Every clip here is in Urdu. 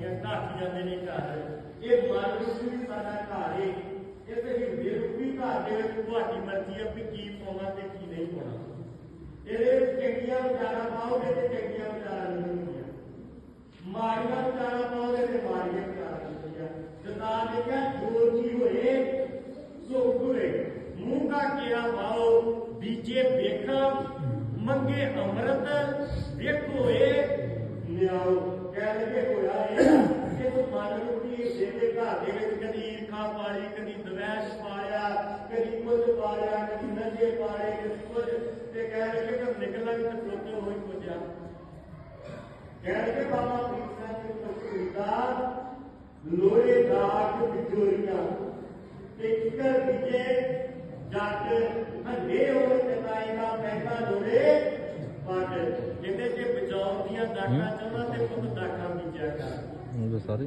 ماریا بچارا پا گے منہ کامرت کسی کے گھر کے کدی ایرخا پائی کدی دویش پایا کدی کچھ پایا کدی نجے پائے کدی کچھ کہہ رہے کہ جب نکلا بھی تو سوچے ہوئی کو جا کہہ رہے کہ بابا پیسا کے پسکتا لوئے داک بجوریا ٹکر بھیجے جاتے ہاں دے ہوئے تتائی کا پہتا دورے پاٹر جنہیں سے بچاؤ دیا داکھا چلا تے کم داکھا بھی جائے گا ਉਹ ਸਾਰੇ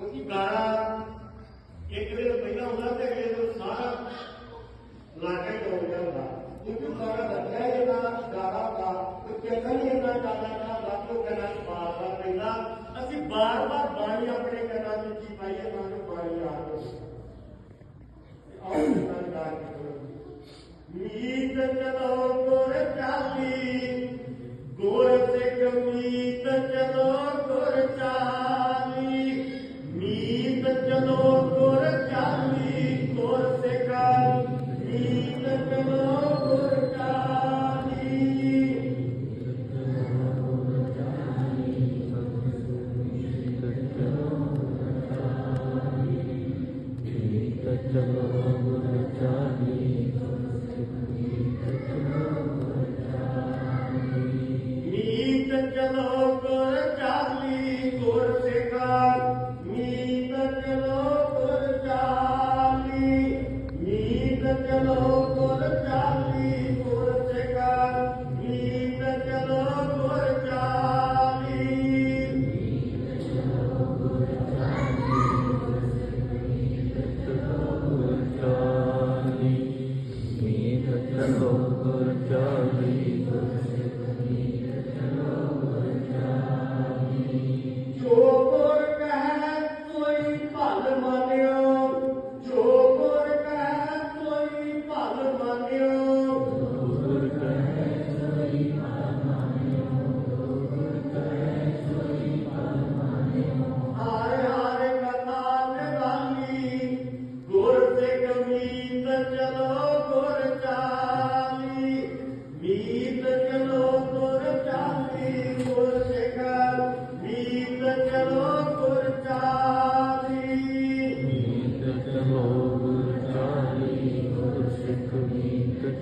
کیونکہ گارا ایک دن پہلا ہونا تھا کہ یہ سارا علاقہ ہی ہو گیا ہوگا کیونکہ سارا لگا ہے یہ نام گارا تھا تو کہتا نہیں اتنا گارا تھا رب کو کہنا کہ بار بار پہلا اسی بار بار بانی اپنے کہنا کہ جی بھائی ہے نام بانی آگا ہوگا اور اتنا گارا کی طرف میت چلو कच्चमोगुरुचामी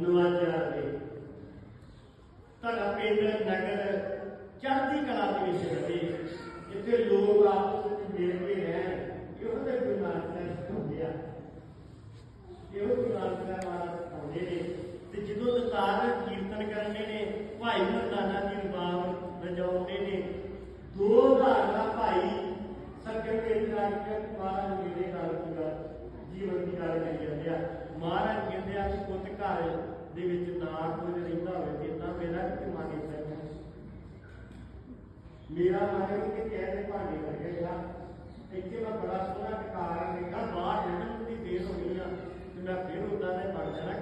ਨਵਾਜਿਆ ਦੇ ਤੁਹਾਡਾ ਪਿੰਡ ਨਗਰ ਚੜ੍ਹਦੀ ਕਲਾ ਦੇ ਵਿੱਚ ਰਹੇ ਜਿੱਥੇ ਲੋਕ ਆਪਸ ਵਿੱਚ ਮਿਲ ਕੇ ਰਹਿਣ ਇਹੋ ਦੇ ਗੁਰੂ ਨਾਨਕ ਸਾਹਿਬ ਹੁੰਦੇ ਆ ਇਹੋ ਗੁਰੂ ਨਾਨਕ ਸਾਹਿਬ ਮਹਾਰਾਜ ਆਉਂਦੇ ਨੇ ਤੇ ਜਦੋਂ ਲਕਾਰ ਕੀਰਤਨ ਕਰਨੇ ਨੇ ਭਾਈ ਮਰਦਾਨਾ ਦੀ ਰਬਾਬ ਰਜਾਉਂਦੇ ਨੇ ਦੋ ਧਾਰਨਾ ਭਾਈ ਸਰਗਰ ਦੇ ਇੰਤਜ਼ਾਰ ਕੇ ਮਹਾਰਾਜ ਮੇਰੇ ਨਾਲ ਪੂਰਾ ਜੀਵਨ ਦੀ ਗੱਲ ਕਰੀ ਜਾਂਦੇ ਆ مہاراج روپیے بڑا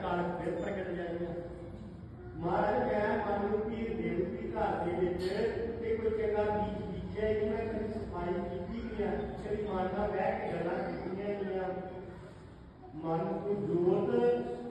کار پھر مہاراجی quando os outros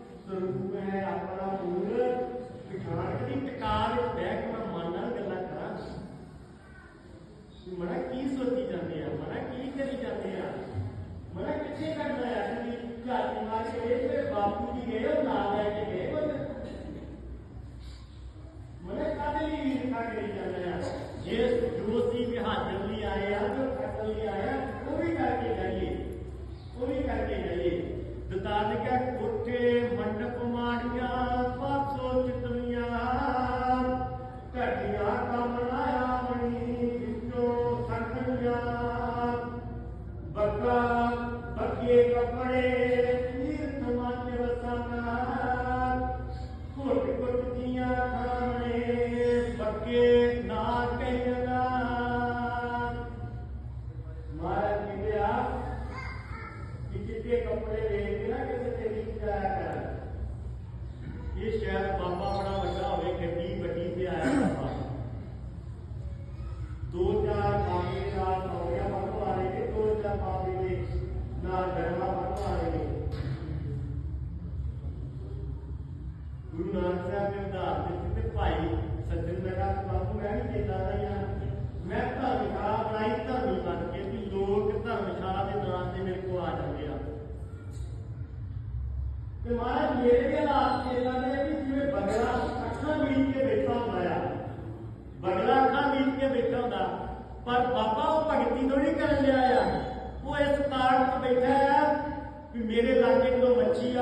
ਪਰ ਬਾਬਾ ਉਹ ਭਗਤੀ ਤੋਂ ਨਹੀਂ ਕਰਨ ਲਿਆ ਆ ਉਹ ਇਸ ਕਾਰਨ ਬੈਠਾ ਹੈ ਕਿ ਮੇਰੇ ਲਾਗੇ ਕੋਲ ਮੱਛੀ ਆ